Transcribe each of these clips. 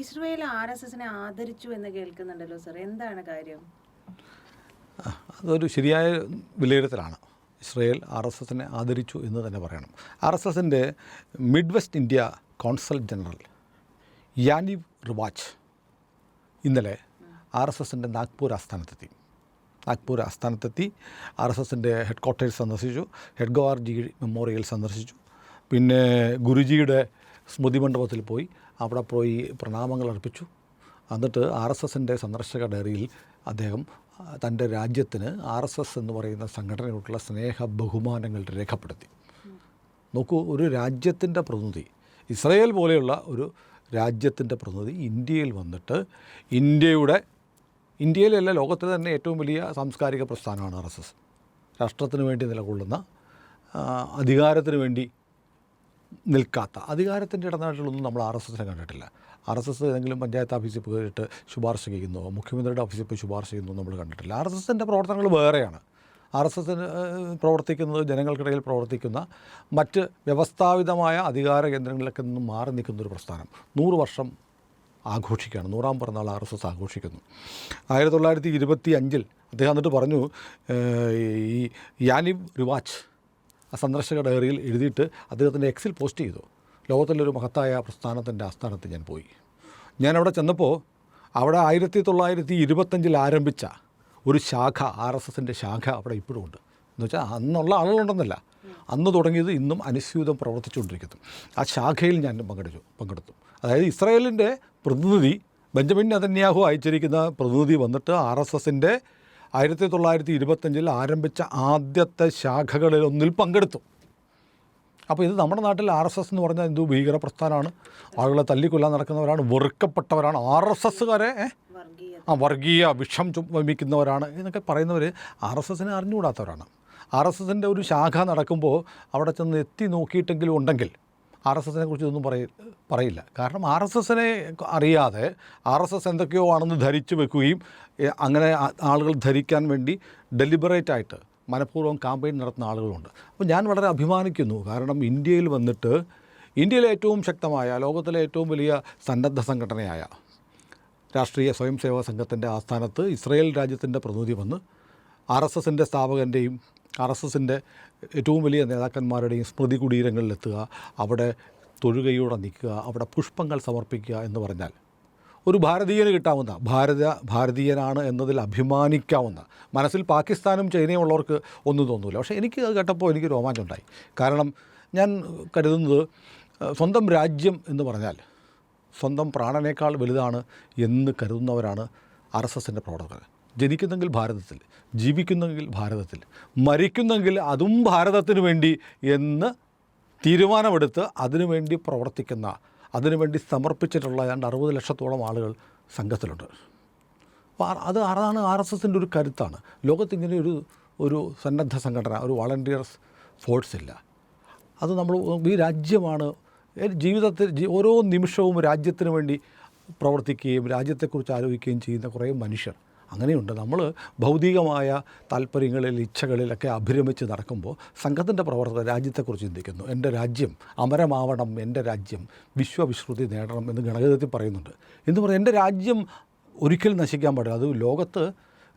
Israel R S എസിനെ ആദരിച്ചു എന്ന് കേൾക്കുന്നുണ്ടല്ലോ സർ എന്താണ് കാര്യം? അതൊരു ശരിയായ വിലയിരുത്തലാണ്. ഇസ്രയേൽ ആർ എസ് എസിനെ ആദരിച്ചു എന്ന് തന്നെ പറയണം. ആർ എസ് എസിന്റെ mid west India consul general Yaniv Revach ഇന്നലെ ആർ എസ് എസിന്റെ നാഗ്പൂർ ആസ്ഥാനത്തെത്തി. നാഗ്പൂർ ആസ്ഥാനത്തെത്തി ആർ എസ് എസിന്റെ ഹെഡ് ക്വാർട്ടേഴ്സ് സന്ദർശിച്ചു ഹെഡ് ഗവാർജി മെമ്മോറിയൽ സന്ദർശിച്ചു. പിന്നെ ഗുരുജിയുടെ സ്മൃതി മണ്ഡപത്തിൽ പോയി അവിടെ പോയി പ്രണാമങ്ങൾ അർപ്പിച്ചു. എന്നിട്ട് ആർ എസ് എസിന്റെ സന്ദർശക ഡയറിയിൽ അദ്ദേഹം തന്റെ രാജ്യത്തിന് ആർ എസ് എസ് എന്ന് പറയുന്ന സംഘടനയോടുള്ള സ്നേഹ ബഹുമാനങ്ങൾ രേഖപ്പെടുത്തി. നോക്കൂ ഒരു രാജ്യത്തിന്റെ പ്രതിനിധി ഇസ്രയേൽ പോലെയുള്ള ഒരു രാജ്യത്തിന്റെ പ്രതിനിധി ഇന്ത്യയിൽ വന്നിട്ട് ഇന്ത്യയുടെ ഇന്ത്യയിലല്ല ലോകത്തിലെ തന്നെ ഏറ്റവും വലിയ സാംസ്കാരിക പ്രസ്ഥാനമാണ് ആർ എസ് എസ് രാഷ്ട്രത്തിന് വേണ്ടി നിലകൊള്ളുന്ന അധികാരത്തിന് വേണ്ടി നിൽക്കാത്ത. അധികാരത്തിന്റെ ഇടനാട്ടിലൊന്നും നമ്മൾ ആർ എസ് എസിനെ കണ്ടിട്ടില്ല. ആർ എസ് എസ് ഏതെങ്കിലും പഞ്ചായത്ത് ഓഫീസിൽ പോയിട്ട് ശുപാർശ ചെയ്യുന്നു മുഖ്യമന്ത്രിയുടെ ഓഫീസിൽ പോയി ശുപാർശ ചെയ്യുന്നു നമ്മൾ കണ്ടിട്ടില്ല. ആർ എസ് എസിന്റെ പ്രവർത്തനങ്ങൾ വേറെയാണ്. ആർ എസ് എസിന് പ്രവർത്തിക്കുന്നത് ജനങ്ങൾക്കിടയിൽ പ്രവർത്തിക്കുന്ന മറ്റ് വ്യവസ്ഥാപിതമായ അധികാര കേന്ദ്രങ്ങളിലൊക്കെ നിന്നും മാറി നിൽക്കുന്ന ഒരു പ്രസ്ഥാനം. നൂറ് വർഷം ആഘോഷിക്കുകയാണ്. നൂറാം പിറന്നാൾ ആർ എസ് എസ് ആഘോഷിക്കുന്നു. ആയിരത്തി തൊള്ളായിരത്തി ഇരുപത്തി അഞ്ചിൽ അദ്ദേഹം എന്നിട്ട് പറഞ്ഞു ഈ യാനിബ് റിവാച്ച് സന്ദർശക ഡയറിയിൽ എഴുതിയിട്ട് അദ്ദേഹത്തിന്റെ എക്സിൽ പോസ്റ്റ് ചെയ്തു. ലോകത്തിലൊരു മഹത്തായ പ്രസ്ഥാനത്തിന്റെ ആസ്ഥാനത്ത് ഞാൻ പോയി. ഞാനവിടെ ചെന്നപ്പോൾ അവിടെ ആയിരത്തി തൊള്ളായിരത്തി ഇരുപത്തഞ്ചിൽ ആരംഭിച്ച ഒരു ശാഖ ആർ എസ് എസിന്റെ ശാഖ അവിടെ ഇപ്പോഴും ഉണ്ട്. എന്ന് വെച്ചാൽ അന്നുള്ള ആളുകളുണ്ടെന്നല്ല. അന്ന് തുടങ്ങിയത് ഇന്നും അനുസ്യൂതം പ്രവർത്തിച്ചുകൊണ്ടിരിക്കുന്നു. ആ ശാഖയിൽ ഞാൻ പങ്കെടുത്തു പങ്കെടുത്തു. അതായത് ഇസ്രായേലിന്റെ പ്രതിനിധി ബെഞ്ചമിൻ അതന്യാഹു അയച്ചിരിക്കുന്ന പ്രതിനിധി വന്നിട്ട് ആർ എസ് എസിന്റെ ആയിരത്തി തൊള്ളായിരത്തി ഇരുപത്തഞ്ചിൽ ആരംഭിച്ച ആദ്യത്തെ ശാഖകളിൽ ഒന്നിൽ പങ്കെടുത്തു. അപ്പോൾ ഇത് നമ്മുടെ നാട്ടിൽ ആർ എസ് എസ് എന്ന് പറഞ്ഞാൽ എന്തോ ഭീകര പ്രസ്ഥാനമാണ് ആളുകളെ തല്ലിക്കൊല്ലാൻ നടക്കുന്നവരാണ് വെറുക്കപ്പെട്ടവരാണ്. ആർ എസ് എസ്സുകാരെ ആ വർഗീയ വിഷം ചുമപ്പിക്കുന്നവരാണ് എന്നൊക്കെ പറയുന്നവർ ആർ എസ് എസിനെ അറിഞ്ഞുകൂടാത്തവരാണ്. ആർ എസ് എസിന്റെ ഒരു ശാഖ നടക്കുമ്പോൾ അവിടെ ചെന്ന് എത്തി നോക്കിയിട്ടെങ്കിലും ഉണ്ടെങ്കിൽ ആർ എസ് എസിനെ കുറിച്ച് ഇതൊന്നും പറയ പറയില്ല. കാരണം ആർ എസ് എസിനെ അറിയാതെ ആർ എസ് എസ് എന്തൊക്കെയോ ആണെന്ന് ധരിച്ചു വെക്കുകയും അങ്ങനെ ആളുകൾ ധരിക്കാൻ വേണ്ടി ഡെലിബറേറ്റ് ആയിട്ട് മനഃപൂർവം ക്യാമ്പയിൻ നടത്തുന്ന ആളുകളുണ്ട്. അപ്പോൾ ഞാൻ വളരെ അഭിമാനിക്കുന്നു. കാരണം ഇന്ത്യയിൽ വന്നിട്ട് ഇന്ത്യയിലെ ഏറ്റവും ശക്തമായ ലോകത്തിലെ ഏറ്റവും വലിയ സന്നദ്ധ സംഘടനയായ രാഷ്ട്രീയ സ്വയം സേവാ സംഘത്തിന്റെ ആസ്ഥാനത്ത് ഇസ്രയേൽ രാജ്യത്തിന്റെ പ്രതിനിധി വന്ന് ആർ എസ് എസിന്റെ സ്ഥാപകന്റെയും ആർ എസ് എസിന്റെ ഏറ്റവും വലിയ നേതാക്കന്മാരുടെയും സ്മൃതി കുടീരങ്ങളിലെത്തുക അവിടെ തൊഴുകയോടെ നിൽക്കുക അവിടെ പുഷ്പങ്ങൾ സമർപ്പിക്കുക എന്ന് പറഞ്ഞാൽ ഒരു ഭാരതീയന് കിട്ടാവുന്ന ഭാരത ഭാരതീയനാണ് എന്നതിൽ അഭിമാനിക്കാവുന്ന മനസ്സിൽ പാകിസ്ഥാനും ചൈനയും ഉള്ളവർക്ക് ഒന്നും തോന്നില്ല പക്ഷേ എനിക്ക് അത് കേട്ടപ്പോൾ എനിക്ക് രോമാഞ്ചമുണ്ടായി കാരണം ഞാൻ കരുതുന്നത് സ്വന്തം രാജ്യം എന്ന് പറഞ്ഞാൽ സ്വന്തം പ്രാണനേക്കാൾ വലുതാണ് എന്ന് കരുതുന്നവരാണ് ആർ എസ് എസിന്റെ പ്രവർത്തകർ. ജനിക്കുന്നെങ്കിൽ ഭാരതത്തിൽ ജീവിക്കുന്നെങ്കിൽ ഭാരതത്തിൽ മരിക്കുന്നെങ്കിൽ അതും ഭാരതത്തിന് വേണ്ടി എന്ന് തീരുമാനമെടുത്ത് അതിനുവേണ്ടി പ്രവർത്തിക്കുന്ന അതിനുവേണ്ടി സമർപ്പിച്ചിട്ടുള്ള ഏതാണ്ട് അറുപത് ലക്ഷത്തോളം ആളുകൾ സംഘത്തിലുണ്ട്. അപ്പോൾ അത് അതാണ് ആർ എസ് എസിന്റെ ഒരു കരുത്താണ്. ലോകത്തിങ്ങനെ ഒരു ഒരു സന്നദ്ധ സംഘടന ഒരു വളണ്ടിയേഴ്സ് ഫോഴ്സ് ഇല്ല അത് നമ്മൾ ഈ രാജ്യമാണ് ജീവിതത്തിൽ ഓരോ നിമിഷവും രാജ്യത്തിന് വേണ്ടി പ്രവർത്തിക്കുകയും രാജ്യത്തെക്കുറിച്ച് ആലോചിക്കുകയും ചെയ്യുന്ന കുറേ മനുഷ്യർ. അങ്ങനെയുണ്ട്. നമ്മൾ ഭൗതികമായ താല്പര്യങ്ങളിൽ ഇച്ഛകളിലൊക്കെ അഭിരമിച്ച് നടക്കുമ്പോൾ സംഘത്തിന്റെ പ്രവർത്തകർ രാജ്യത്തെക്കുറിച്ച് ചിന്തിക്കുന്നു. എന്റെ രാജ്യം അമരമാവണം എന്റെ രാജ്യം വിശ്വവിശ്രുതി നേടണം എന്ന് ഗണഗതത്തിൽ പറയുന്നുണ്ട്. എന്ന് പറഞ്ഞാൽ എന്റെ രാജ്യം ഒരിക്കലും നശിക്കാൻ പാടില്ല. അത് ലോകത്ത്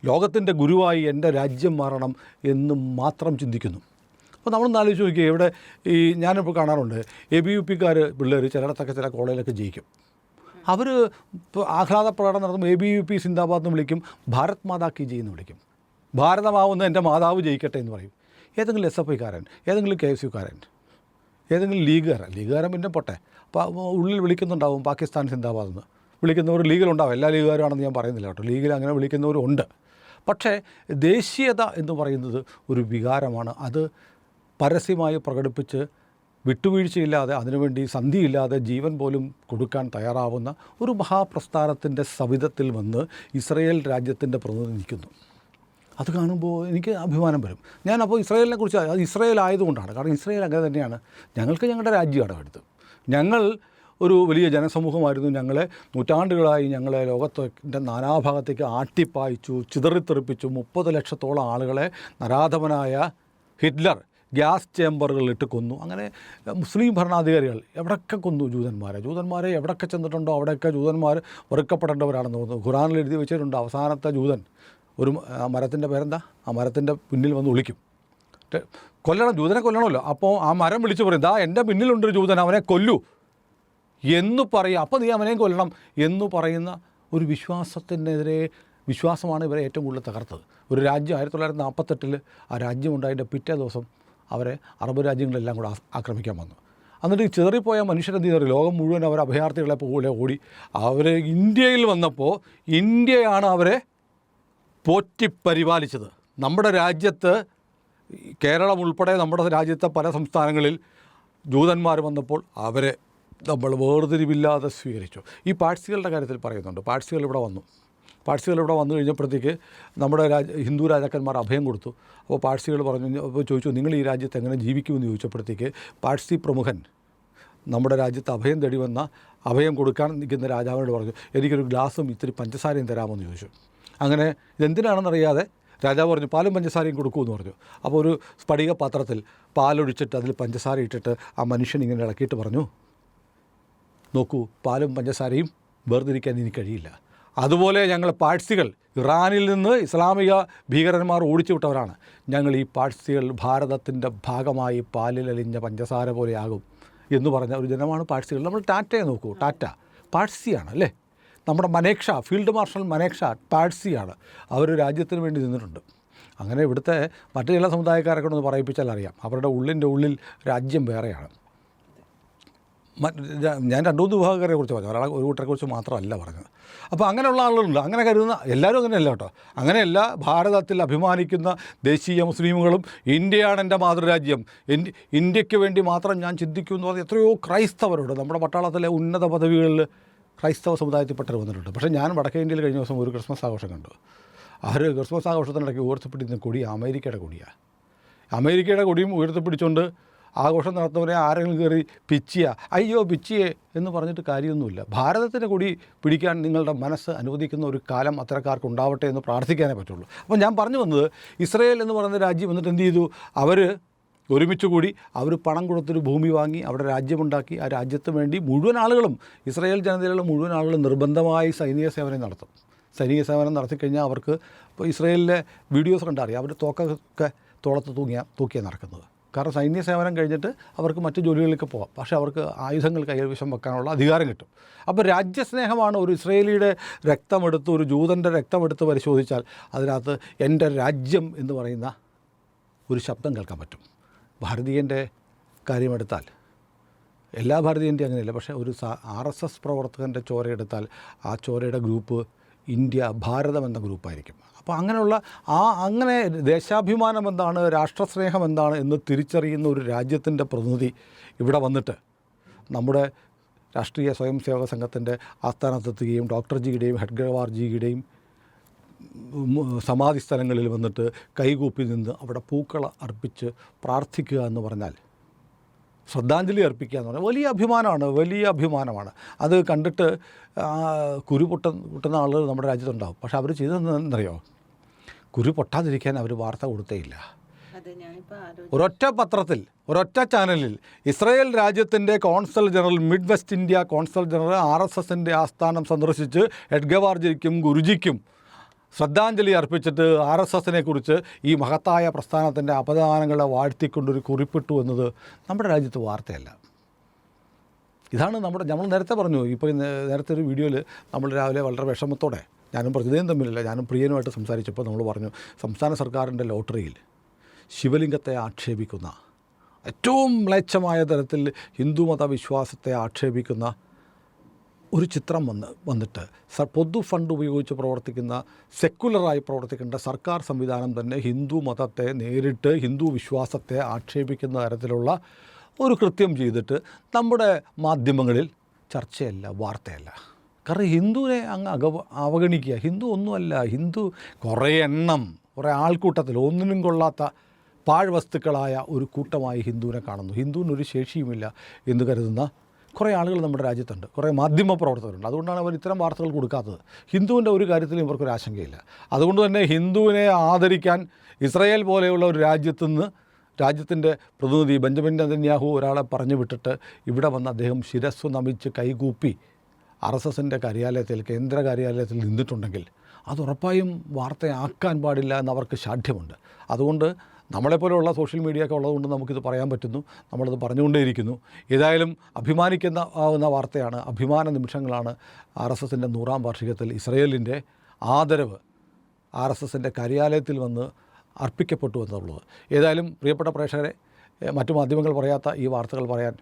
ലോകത്തിന്റെ ഗുരുവായി എന്റെ രാജ്യം മാറണം എന്ന് മാത്രം ചിന്തിക്കുന്നു. അപ്പോൾ നമ്മളൊന്ന് ആലോചിച്ച് നോക്കിയേ ഇവിടെ ഈ ഞാനിപ്പോൾ കാണാറുണ്ട് എ ബി യു പിക്കാർ പിള്ളേർ ചിലയിടത്തൊക്കെ ചില കോളേജിലൊക്കെ ജയിക്കും. അവർ ആഹ്ലാദ പ്രകടനം നടത്തുമ്പോൾ എ ബി യു പി സിന്ദാബാദ് എന്ന് വിളിക്കും. ഭാരത് മാതാ കി ജയ് എന്ന് വിളിക്കും. ഭാരതമാവുന്ന എന്റെ മാതാവ് ജയിക്കട്ടെ എന്ന് പറയും. ഏതെങ്കിലും എസ് എഫ് ഐക്കാരൻ ഏതെങ്കിലും കെ എസ് യുക്കാരൻ ഏതെങ്കിലും ലീഗുകാരൻ ലീഗുകാരൻ പിന്നെ പൊട്ടെ. അപ്പോൾ ഉള്ളിൽ വിളിക്കുന്നുണ്ടാവും പാകിസ്ഥാൻ സിന്ദാബാദ് എന്ന്. വിളിക്കുന്നവർ ലീഗിലുണ്ടാവും. എല്ലാ ലീഗുകാരാണെന്ന് ഞാൻ പറയുന്നില്ല കേട്ടോ. ലീഗിൽ അങ്ങനെ വിളിക്കുന്നവരുണ്ട്. പക്ഷേ ദേശീയത എന്ന് പറയുന്നത് ഒരു വികാരമാണ്. അത് പരസ്യമായി പ്രകടിപ്പിച്ച് വിട്ടുവീഴ്ചയില്ലാതെ അതിനുവേണ്ടി സന്ധിയില്ലാതെ ജീവൻ പോലും കൊടുക്കാൻ തയ്യാറാവുന്ന ഒരു മഹാപ്രസ്ഥാനത്തിന്റെ സവിധത്തിൽ വന്ന് ഇസ്രയേൽ രാജ്യത്തിന്റെ പ്രതിനിധി നിൽക്കുന്നു. അത് കാണുമ്പോൾ എനിക്ക് അഭിമാനം വരും. ഞാനപ്പോൾ ഇസ്രയേലിനെ കുറിച്ച് അത് ഇസ്രയേൽ ആയതുകൊണ്ടാണ്. കാരണം ഇസ്രയേൽ അങ്ങനെ തന്നെയാണ്. ഞങ്ങൾക്ക് ഞങ്ങളുടെ രാജ്യമാണ് അടുത്ത് ഞങ്ങൾ ഒരു വലിയ ജനസമൂഹമായിരുന്നു. ഞങ്ങളെ നൂറ്റാണ്ടുകളായി ഞങ്ങളെ ലോകത്തിന്റെ നാനാഭാഗത്തേക്ക് ആട്ടിപ്പായിച്ചു ചിതറിത്തെറിപ്പിച്ചു. മുപ്പത് ലക്ഷത്തോളം ആളുകളെ നരാധമനായ ഹിറ്റ്ലർ ഗ്യാസ് ചേമ്പറുകളിലിട്ട് കൊന്നു. അങ്ങനെ മുസ്ലിം ഭരണാധികാരികൾ എവിടെയൊക്കെ കൊന്നു ജൂതന്മാരെ? ജൂതന്മാരെ എവിടെയൊക്കെ ചെന്നിട്ടുണ്ടോ? അവിടെയൊക്കെ ജൂതന്മാർ വെറുക്കപ്പെടേണ്ടവരാണെന്ന് തോന്നുന്നു. ഖുറാനിൽ എഴുതി വെച്ചിട്ടുണ്ട് അവസാനത്തെ ജൂതൻ. ഒരു മരത്തിന്റെ പേരെന്താ? ആ മരത്തിന്റെ പിന്നിൽ വന്ന് വിളിക്കും കൊല്ലണം ജൂതനെ കൊല്ലണമല്ലോ. അപ്പോൾ ആ മരം വിളിച്ചു പറയും ദാ എന്റെ പിന്നിലുണ്ടൊരു ജൂതൻ അവനെ കൊല്ലു. എന്ന് പറയും അപ്പോൾ നീ അവനെയും കൊല്ലണം. എന്ന് പറയുന്ന ഒരു വിശ്വാസത്തിനെതിരെ വിശ്വാസമാണ് ഇവരെ ഏറ്റവും കൂടുതൽ തകർത്തത്. ഒരു രാജ്യം ആയിരത്തി തൊള്ളായിരത്തി നാൽപ്പത്തെട്ടിൽ ആ രാജ്യമുണ്ടായതിന്റെ പിറ്റേ ദിവസം അവരെ അറബ് രാജ്യങ്ങളെല്ലാം കൂടെ ആക്രമിക്കാൻ വന്നു. എന്നിട്ട് ഈ ചിതറിപ്പോയ മനുഷ്യരെന്ത് ചെയ്തു ലോകം മുഴുവൻ അവർ അഭയാർത്ഥികളെ പോലെ ഓടി അവർ ഇന്ത്യയിൽ വന്നപ്പോൾ ഇന്ത്യയാണ് അവരെ പോറ്റി പരിപാലിച്ചത് നമ്മുടെ രാജ്യത്ത് കേരളം ഉൾപ്പെടെ നമ്മുടെ രാജ്യത്തെ പല സംസ്ഥാനങ്ങളിൽ ജൂതന്മാർ വന്നപ്പോൾ അവരെ നമ്മൾ വേർതിരിവില്ലാതെ സ്വീകരിച്ചു. ഈ പാഴ്സികളുടെ കാര്യത്തിൽ പറയുന്നുണ്ട്. പാഴ്സികൾ ഇവിടെ വന്നു. പാഴ്സികൾ ഇവിടെ വന്നു കഴിഞ്ഞപ്പോഴത്തേക്ക് നമ്മുടെ രാജ ഹിന്ദു രാജാക്കന്മാർ അഭയം കൊടുത്തു. അപ്പോൾ പാഴ്സികൾ പറഞ്ഞു അപ്പോൾ ചോദിച്ചു നിങ്ങൾ ഈ രാജ്യത്ത് എങ്ങനെ ജീവിക്കുമെന്ന് ചോദിച്ചപ്പോഴത്തേക്ക് പാഴ്സി പ്രമുഖൻ നമ്മുടെ രാജ്യത്ത് അഭയം തേടി വന്ന അഭയം കൊടുക്കാൻ നിൽക്കുന്ന രാജാവിനോട് പറഞ്ഞു എനിക്കൊരു ഗ്ലാസും ഇത്തിരി പഞ്ചസാരയും തരാമെന്ന് ചോദിച്ചു. അങ്ങനെ ഇതെന്തിനാണെന്നറിയാതെ രാജാവ് പറഞ്ഞു പാലും പഞ്ചസാരയും കൊടുക്കുമെന്ന് പറഞ്ഞു. അപ്പോൾ ഒരു സ്ഫടിക പാത്രത്തിൽ പാലൊഴിച്ചിട്ട് അതിൽ പഞ്ചസാര ഇട്ടിട്ട് ആ മനുഷ്യൻ ഇങ്ങനെ ഇളക്കിയിട്ട് പറഞ്ഞു നോക്കൂ പാലും പഞ്ചസാരയും വേർതിരിക്കാൻ ഇനി കഴിയില്ല. അതുപോലെ ഞങ്ങൾ പാഴ്സികൾ ഇറാനിൽ നിന്ന് ഇസ്ലാമിക ഭീകരന്മാർ ഓടിച്ചു വിട്ടവരാണ് ഞങ്ങൾ ഈ പാഴ്സികൾ ഭാരതത്തിന്റെ ഭാഗമായി പാലിലലിഞ്ഞ പഞ്ചസാര പോലെയാകും എന്ന് പറഞ്ഞ ഒരു ജനമാണ് പാഴ്സികൾ. നമ്മൾ ടാറ്റയെ നോക്കൂ ടാറ്റ പാഴ്സിയാണ് അല്ലേ? നമ്മുടെ മനേക്ഷ ഫീൽഡ് മാർഷൽ മനേക്ഷ പാഴ്സിയാണ്. അവർ രാജ്യത്തിന് വേണ്ടി നിന്നിട്ടുണ്ട്. അങ്ങനെ ഇവിടുത്തെ മറ്റു ചില സമുദായക്കാരൊക്കെ ഒന്ന് പറയിപ്പിച്ചാൽ അറിയാം. അവരുടെ ഉള്ളിന്റെ ഉള്ളിൽ രാജ്യം വേറെയാണ്. ഞാൻ- രണ്ട് മൂന്ന് വിഭാഗക്കാരെ കുറിച്ച് പറഞ്ഞു. ഒരാളെ ഒരു കൂട്ടരെ കുറിച്ച് മാത്രമല്ല പറഞ്ഞത്. അപ്പോൾ അങ്ങനെയുള്ള ആളുകളുണ്ട്. അങ്ങനെ കരുതുന്ന എല്ലാവരും അങ്ങനെയല്ല കേട്ടോ. അങ്ങനെയല്ല ഭാരതത്തിൽ അഭിമാനിക്കുന്ന ദേശീയ മുസ്ലിമുകളും ഇന്ത്യയാണ് എന്റെ മാതൃരാജ്യം. ഇന്ത്യ ഇന്ത്യയ്ക്ക് വേണ്ടി മാത്രം ഞാൻ ചിന്തിക്കുമെന്ന് എന്ന് പറഞ്ഞ എത്രയോ ക്രൈസ്തവരുണ്ട്. നമ്മുടെ പട്ടാളത്തിലെ ഉന്നത പദവികളിൽ ക്രൈസ്തവ സമുദായത്തിൽപ്പെട്ടവർ വന്നിട്ടുണ്ട്. പക്ഷേ ഞാൻ വടക്കേ ഇന്ത്യയിൽ കഴിഞ്ഞ ദിവസം ഒരു ക്രിസ്മസ് ആഘോഷം കണ്ടു. ഒരു ക്രിസ്മസ് ആഘോഷത്തിനിടയ്ക്ക് ഉയർത്തിപ്പിടിക്കുന്ന കൊടി അമേരിക്കയുടെ കൊടിയാണ് അമേരിക്കയുടെ കൊടിയും ഉയർത്തിപ്പിടിച്ചുകൊണ്ട് ആഘോഷം നടത്തുന്നവരെ ആരെങ്കിലും കയറി പിച്ചിയ? അയ്യോ പിച്ചിയെ എന്ന് പറഞ്ഞിട്ട് കാര്യമൊന്നുമില്ല. ഭാരതത്തിന്റെ കൂടി പിടിക്കാൻ നിങ്ങളുടെ മനസ്സ് അനുവദിക്കുന്ന ഒരു കാലം അത്തരക്കാർക്ക് ഉണ്ടാവട്ടെ എന്ന് പ്രാർത്ഥിക്കാനേ പറ്റുള്ളൂ. അപ്പോൾ ഞാൻ പറഞ്ഞു വന്നത് ഇസ്രയേൽ എന്ന് പറയുന്ന രാജ്യം എന്നിട്ട് എന്ത് ചെയ്തു? അവർ ഒരുമിച്ച് കൂടി അവർ പണം കൊടുത്തൊരു ഭൂമി വാങ്ങി അവിടെ രാജ്യമുണ്ടാക്കി. ആ രാജ്യത്തിന് വേണ്ടി മുഴുവൻ ആളുകളും ഇസ്രായേൽ ജനതയിലുള്ള മുഴുവൻ ആളുകളും നിർബന്ധമായി സൈനിക സേവനം നടത്തും. സൈനിക സേവനം നടത്തിക്കഴിഞ്ഞാൽ അവർക്ക് ഇപ്പോൾ ഇസ്രയേലിലെ വീഡിയോസ് കണ്ടറിയാം. അവർ തോക്കൊക്കെ തോളത്ത് തൂങ്ങിയ തൂക്കിയാണ് നടക്കുന്നത്. കാരണം സൈന്യ സേവനം കഴിഞ്ഞിട്ട് അവർക്ക് മറ്റു ജോലികളിലേക്ക് പോകാം പക്ഷേ അവർക്ക് ആയുധങ്ങൾ കൈവശം വെക്കാനുള്ള അധികാരം കിട്ടും. അപ്പോൾ രാജ്യസ്നേഹമാണ് ഒരു ഇസ്രയേലിയുടെ രക്തമെടുത്ത് ഒരു ജൂതന്റെ രക്തമെടുത്ത് പരിശോധിച്ചാൽ അതിനകത്ത് എന്റെ രാജ്യം എന്ന് പറയുന്ന ഒരു ശബ്ദം കേൾക്കാൻ പറ്റും. ഭാരതീയന്റെ കാര്യമെടുത്താൽ എല്ലാ ഭാരതീയന്റെയും അങ്ങനെയല്ല. പക്ഷേ ഒരു ആർ എസ് എസ് പ്രവർത്തകന്റെ ചോരയെടുത്താൽ ആ ചോരയുടെ ഗ്രൂപ്പ് ഇന്ത്യ ഭാരതം എന്ന ഗ്രൂപ്പായിരിക്കും. അപ്പോൾ അങ്ങനെയുള്ള ആ അങ്ങനെ ദേശാഭിമാനം എന്താണ് രാഷ്ട്രസ്നേഹം എന്താണ് എന്ന് തിരിച്ചറിയുന്ന ഒരു രാജ്യത്തിന്റെ പ്രതിനിധി ഇവിടെ വന്നിട്ട് നമ്മുടെ രാഷ്ട്രീയ സ്വയം സേവക സംഘത്തിന്റെ ആസ്ഥാനത്തെത്തുകയും ഡോക്ടർ ജിയുടെയും ഹെഡ്ഗവാർ ജിയുടെയും സമാധി സ്ഥലങ്ങളിൽ വന്നിട്ട് കൈകൂപ്പി നിന്ന് അവിടെ പൂക്കള അർപ്പിച്ച് പ്രാർത്ഥിക്കുക എന്ന് പറഞ്ഞാൽ ശ്രദ്ധാഞ്ജലി അർപ്പിക്കുക എന്ന് പറഞ്ഞാൽ വലിയ അഭിമാനമാണ് വലിയ അഭിമാനമാണ്. അത് കണ്ടിട്ട് കുരു പൊട്ട പൊട്ടുന്ന ആളുകൾ നമ്മുടെ രാജ്യത്തുണ്ടാവും. പക്ഷെ അവർ ചെയ്തതെന്നറിയോ കുരു പൊട്ടാതിരിക്കാൻ അവർ വാർത്ത കൊടുത്തേയില്ല. ഒരൊറ്റ പത്രത്തിൽ ഒരൊറ്റ ചാനലിൽ ഇസ്രായേൽ രാജ്യത്തിന്റെ consul general mid west India consul general R S എസിന്റെ ആസ്ഥാനം സന്ദർശിച്ച് എഡ്ഗവാർജിക്കും ഗുരുജിക്കും ശ്രദ്ധാഞ്ജലി അർപ്പിച്ചിട്ട് ആർ എസ് എസിനെ കുറിച്ച് ഈ മഹത്തായ പ്രസ്ഥാനത്തിന്റെ അപദാനങ്ങളെ വാഴ്ത്തിക്കൊണ്ടൊരു കുറിപ്പിട്ടു എന്നത് നമ്മുടെ രാജ്യത്ത് വാർത്തയല്ല. ഇതാണ് നമ്മുടെ നമ്മൾ നേരത്തെ പറഞ്ഞു ഇപ്പോൾ നേരത്തെ ഒരു വീഡിയോയിൽ നമ്മൾ രാവിലെ വളരെ വിഷമത്തോടെ ഞാനും പ്രതിനിധിയും തമ്മിലല്ല ഞാനും പ്രിയനുമായിട്ട് സംസാരിച്ചപ്പോൾ നമ്മൾ പറഞ്ഞു സംസ്ഥാന സർക്കാരിന്റെ ലോട്ടറിയിൽ ശിവലിംഗത്തെ ആക്ഷേപിക്കുന്ന ഏറ്റവും മ്ലേച്ഛമായ തരത്തിൽ ഹിന്ദുമത വിശ്വാസത്തെ ആക്ഷേപിക്കുന്ന ഒരു ചിത്രം വന്ന് വന്നിട്ട്. സർ പൊതു ഫണ്ട് ഉപയോഗിച്ച് പ്രവർത്തിക്കുന്ന സെക്കുലറായി പ്രവർത്തിക്കേണ്ട സർക്കാർ സംവിധാനം തന്നെ ഹിന്ദു മതത്തെ നേരിട്ട് ഹിന്ദു വിശ്വാസത്തെ ആക്ഷേപിക്കുന്ന തരത്തിലുള്ള ഒരു കൃത്യം ചെയ്തിട്ട് നമ്മുടെ മാധ്യമങ്ങളിൽ ചർച്ചയല്ല വാർത്തയല്ല. കാരണം ഹിന്ദുവിനെ അങ്ങ് അക അവഗണിക്കുക. ഹിന്ദു ഒന്നുമല്ല. ഹിന്ദു കുറേ എണ്ണം കുറേ ആൾക്കൂട്ടത്തിൽ ഒന്നിനും കൊള്ളാത്ത പാഴ്വസ്തുക്കളായ ഒരു കൂട്ടമായി ഹിന്ദുവിനെ കാണുന്നു. ഹിന്ദുവിനൊരു ശേഷിയുമില്ല എന്ന് കരുതുന്ന കുറേ ആളുകൾ നമ്മുടെ രാജ്യത്തുണ്ട്. കുറേ മാധ്യമ പ്രവർത്തകരുണ്ട്. അതുകൊണ്ടാണ് അവർ ഇത്തരം വാർത്തകൾ കൊടുക്കാത്തത്. ഹിന്ദുവിന്റെ ഒരു കാര്യത്തിലും ഇവർക്കൊരു ആശങ്കയില്ല. അതുകൊണ്ട് തന്നെ ഹിന്ദുവിനെ ആദരിക്കാൻ ഇസ്രയേൽ പോലെയുള്ള ഒരു രാജ്യത്തു നിന്ന് രാജ്യത്തിന്റെ പ്രതിനിധി ബെഞ്ചമിൻ നെതന്യാഹു ഒരാളെ പറഞ്ഞു വിട്ടിട്ട് ഇവിടെ വന്ന് അദ്ദേഹം ശിരസ്സു നമിച്ച് കൈകൂപ്പി ആർ എസ് എസിന്റെ കാര്യാലയത്തിൽ കേന്ദ്ര കാര്യാലയത്തിൽ നിന്നിട്ടുണ്ടെങ്കിൽ അത് ഉറപ്പായും വാർത്തയാക്കാൻ പാടില്ല എന്നവർക്ക് ശാഠ്യമുണ്ട്. അതുകൊണ്ട് നമ്മളെപ്പോലെയുള്ള സോഷ്യൽ മീഡിയ ഒക്കെ ഉള്ളതുകൊണ്ട് നമുക്കിത് പറയാൻ പറ്റുന്നു നമ്മളത് പറഞ്ഞുകൊണ്ടേയിരിക്കുന്നു. ഏതായാലും അഭിമാനിക്കുന്ന ആവുന്ന വാർത്തയാണ് അഭിമാന നിമിഷങ്ങളാണ് ആർ എസ് എസിന്റെ നൂറാം വാർഷികത്തിൽ ഇസ്രയേലിന്റെ ആദരവ് ആർ എസ് എസിന്റെ കാര്യാലയത്തിൽ വന്ന് അർപ്പിക്കപ്പെട്ടു എന്നുള്ളത്. ഏതായാലും പ്രിയപ്പെട്ട പ്രേക്ഷകരെ മറ്റു മാധ്യമങ്ങൾ പറയാത്ത ഈ വാർത്തകൾ പറയാൻ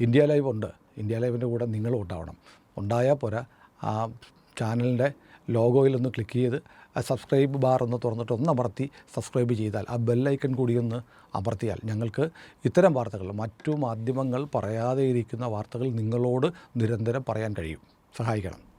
ഇന്ത്യ ലൈവ് ഉണ്ട്. ഇന്ത്യ ലൈവിന്റെ കൂടെ നിങ്ങളും ഉണ്ടാവണം. ഉണ്ടായാൽ പോരാ. ആ ചാനലിന്റെ ലോഗോയിൽ ഒന്ന് ക്ലിക്ക് ചെയ്ത് സബ്സ്ക്രൈബ് ബാർ ഒന്ന് തുറന്നിട്ട് ഒന്ന് അമർത്തി സബ്സ്ക്രൈബ് ചെയ്താൽ ആ ബെല്ലൈക്കൺ കൂടി ഒന്ന് അമർത്തിയാൽ ഞങ്ങൾക്ക് ഇത്തരം വാർത്തകൾ മറ്റു മാധ്യമങ്ങൾ പറയാതെ ഇരിക്കുന്ന വാർത്തകൾ നിങ്ങളോട് നിരന്തരം പറയാൻ കഴിയും. സഹായിക്കണം.